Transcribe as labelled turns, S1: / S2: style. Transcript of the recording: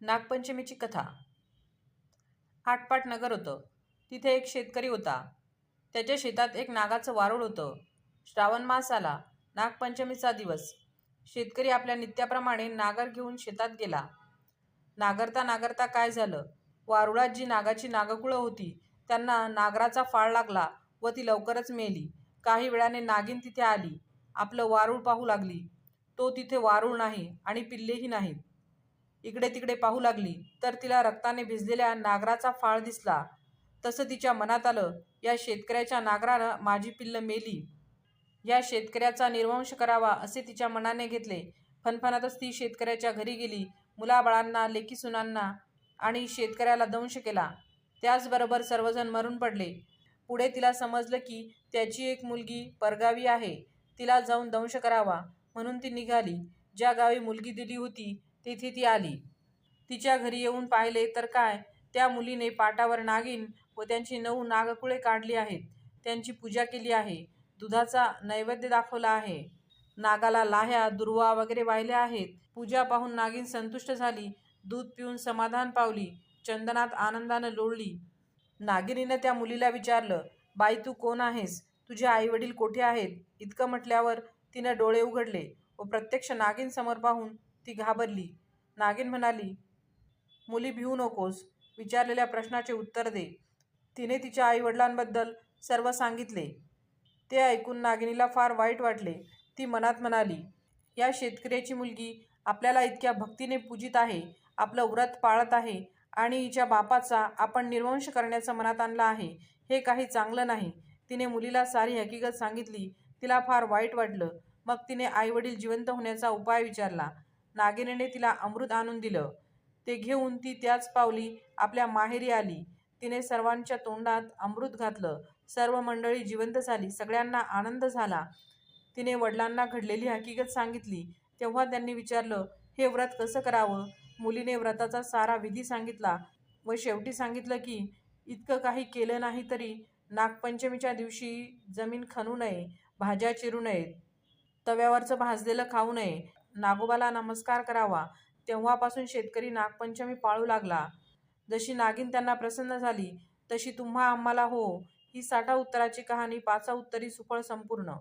S1: नागपंचमीची कथा. आटपाट नगर होतं. तिथे एक शेतकरी होता. त्याच्या शेतात एक नागाचं वारूळ होतं. श्रावण मास आला. नागपंचमीचा दिवस. शेतकरी आपल्या नित्याप्रमाणे नागर घेऊन शेतात गेला. नागरता नागरता काय झालं? वारुळात जी नागाची नागकुळं होती त्यांना नागराचा फाळ लागला व ती लवकरच मेली. काही वेळाने नागिन तिथे आली. आपलं वारूळ पाहू लागली. तो तिथे वारूळ नाही आणि पिल्लेही नाहीत. इकडे तिकडे पाहू लागली तर तिला रक्ताने भिजलेल्या नागराचा फाळ दिसला. तसं तिच्या मनात आलं या शेतकऱ्याच्या नागरानं माझी पिल्लं मेली. या शेतकऱ्याचा निर्वंश करावा असे तिच्या मनाने घेतले. फनफनातच ती शेतकऱ्याच्या घरी गेली मुलाबाळांना लेकीसुनांना आणि शेतकऱ्याला दंश केला. त्याचबरोबर सर्वजण मरून पडले. पुढे तिला समजलं की त्याची एक मुलगी परगावी आहे. तिला जाऊन दंश करावा म्हणून ती निघाली. ज्या गावी मुलगी दिली होती तेथे ती आली. तिच्या घरी येऊन पाहिले तर काय त्या मुलीने पाटावर नागिन व त्यांची नऊ नागकुळे काढली आहेत. त्यांची पूजा केली आहे. दुधाचा नैवेद्य दाखवला आहे. नागाला लाह्या दुर्वा वगैरे वाहिल्या आहेत. पूजा पाहून नागिन संतुष्ट झाली. दूध पिऊन समाधान पावली. चंदनात आनंदानं लोळली. नागिनीनं त्या मुलीला विचारलं बाई तू कोण आहेस? तुझे आईवडील कोठे आहेत? इतकं म्हटल्यावर तिनं डोळे उघडले व प्रत्यक्ष नागिन समोर पाहून ती घाबरली. नागिन म्हणाली मुली भिवू नकोस. विचारलेल्या प्रश्नाचे उत्तर दे. तिने तिच्या आईवडिलांबद्दल सर्व सांगितले. ते ऐकून नागिनीला फार वाईट वाटले. ती मनात म्हणाली या शेतकऱ्याची मुलगी आपल्याला इतक्या भक्तीने पूजित आहे आपलं व्रत पाळत आहे आणि हिच्या बापाचा आपण निर्वंश करण्याचं मनात आणलं आहे हे काही चांगलं नाही. तिने मुलीला सारी हकीकत सांगितली. तिला फार वाईट वाटलं. मग तिने आईवडील जिवंत होण्याचा उपाय विचारला. नागिनीने तिला अमृत आणून दिलं. ते घेऊन ती त्याच पावली आपल्या माहेरी आली. तिने सर्वांच्या तोंडात अमृत घातलं. सर्व मंडळी जिवंत झाली. सगळ्यांना आनंद झाला. तिने वडिलांना घडलेली हकीकत सांगितली. तेव्हा त्यांनी विचारलं हे व्रत कसं करावं? मुलीने व्रताचा सारा विधी सांगितला व शेवटी सांगितलं की इतकं काही केलं नाही तरी नागपंचमीच्या दिवशी जमीन खणू नये भाज्या चिरू नयेत तव्यावरचं भाजलेलं खाऊ नये नागोबाला नमस्कार करावा. तेव्हापासून शेतकरी नागपंचमी पाळू लागला. जशी नागिन त्यांना प्रसन्न झाली तशी तुम्हा आम्हाला हो. ही साठा उत्तराची कहाणी पाचा उत्तरी सुफळ संपूर्ण.